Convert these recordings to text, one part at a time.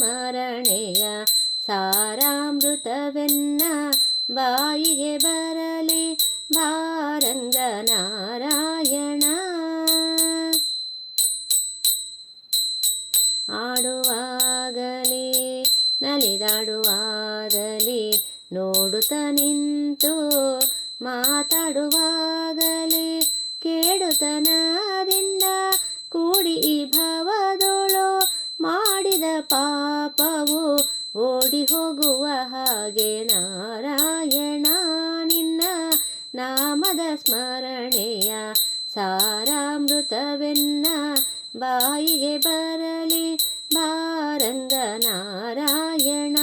ಸ್ಮರಣೆಯ ಸಾರಾಮೃತವೆನ್ನ ಬಾಯಿಗೆ ಬರಲಿ. ಭಾರಂಗ ನಾರಾಯಣ ಆಡುವಾಗಲಿ, ನಲಿದಾಡುವಾಗಲಿ, ನೋಡುತ್ತ ನಿಂತು ಮಾತಾಡುವಾಗಲಿ ಕೇಳುತ್ತನದಿಂದ ಕೂಡಿ ಈ ಭವದೊಳು ಮಾಡಿದ ಪಾಪವು ಓಡಿ ಹೋಗುವ ಹಾಗೆ ನಾರಾಯಣ ನಿನ್ನ ನಾಮದ ಸ್ಮರಣೆಯ ಸಾರಾಮೃತವೆನ್ನ ಬಾಯಿಗೆ ಬರಲಿ, ಬಾರಂಗ ನಾರಾಯಣ.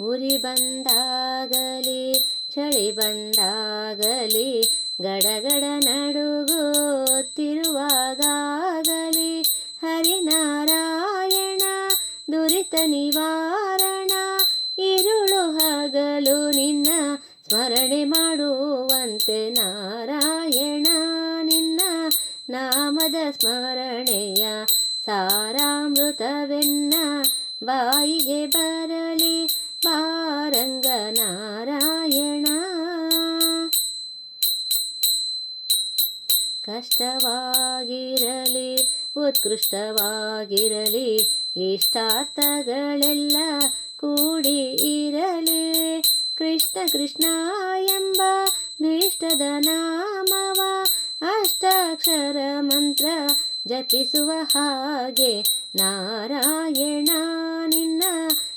ಉರಿ ಬಂದಾಗಲಿ, ಚಳಿ ಬಂದಾಗಲಿ, ಗಡಗಡ ನಡುಗುತ್ತಿರುವಾಗಲಿ ನಿವಾರಣ. ഇരുಳು ಹಗಲು ನಿನ್ನ ಸ್ಮರಣೆ ಮಾಡುವಂತೆ ನಾರಾಯಣ. ನಿನ್ನ ನಾಮದ ಸ್ಮರಣೆಯ ಸಾರಾಮೃತವೆನ್ನ ಬಾಯಿಗೆ ಬರಲಿ. ಬಾರಂಗ ನಾರಾಯಣ. ಕಷ್ಟವಾಗಿರಲಿ, ಉತ್ಕೃಷ್ಟವಾಗಿರಲಿ ಇಷ್ಟಾರ್ಥಗಳೆಲ್ಲ ಕೂಡಿ ಇರಲಿ. ಕೃಷ್ಣ ಕೃಷ್ಣ ಎಂಬ ಭೀಷ್ಟದ ನಾಮವ ಅಷ್ಟಾಕ್ಷರ ಮಂತ್ರ ಜಪಿಸುವ ಹಾಗೆ ನಾರಾಯಣ ನಿನ್ನ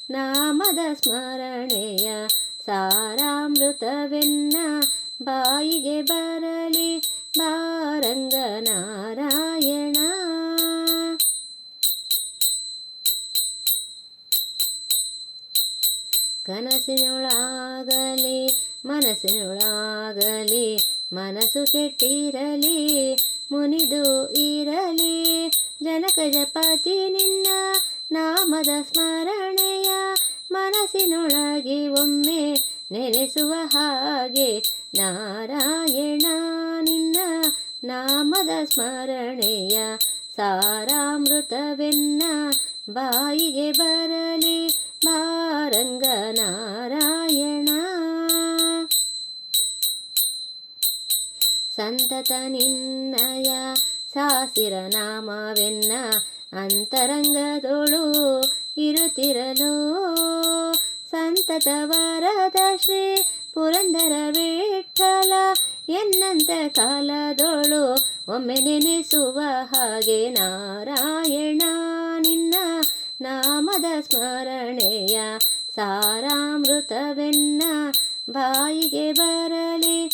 ನಾಮದ ಸ್ಮರಣೆಯ ಸಾರಾಮೃತವೆನ್ನ ಬಾಯಿಗೆ ಬರಲಿ. ಬಾರಂಗ ನಾರಾಯಣ ಕನಸಿನೊಳಾಗಲಿ ಮನಸ್ಸಿನೊಳಾಗಲಿ ಮನಸ್ಸು ಕೆಟ್ಟಿರಲಿ, ಮುನಿದು ಇರಲಿ. ಜನಕ ಜಪತಿ ನಿನ್ನ ನಾಮದ ಸ್ಮರಣೆಯ ಮನಸ್ಸಿನೊಳಗೆ ಒಮ್ಮೆ ನೆನೆಸುವ ಹಾಗೆ, ನಾರಾಯಣ ನಿನ್ನ ನಾಮದ ಸ್ಮರಣೆಯ ಸಾರಾಮೃತವೆನ್ನ ಬಾಯಿಗೆ ಬರಲಿ ಸಂತತ ನಿನ್ನಯ ಸಾಸಿರ ನಾಮವೆನ್ನ ಅಂತರಂಗದೊಳು ಇರುತ್ತಿರಲು. ಸಂತತ ವರದ ಶ್ರೀ ಪುರಂದರ ವಿಠಲ, ಎನ್ನಂತ ಕಾಲದೊಳು ಒಮ್ಮೆ ನೆನೆಸುವ ಹಾಗೆ ನಾರಾಯಣ ನಿನ್ನ ನಾಮದ ಸ್ಮರಣೆಯ ಸಾರಾಮೃತವೆನ್ನ ಬಾಯಿಗೆ ಬರಲಿ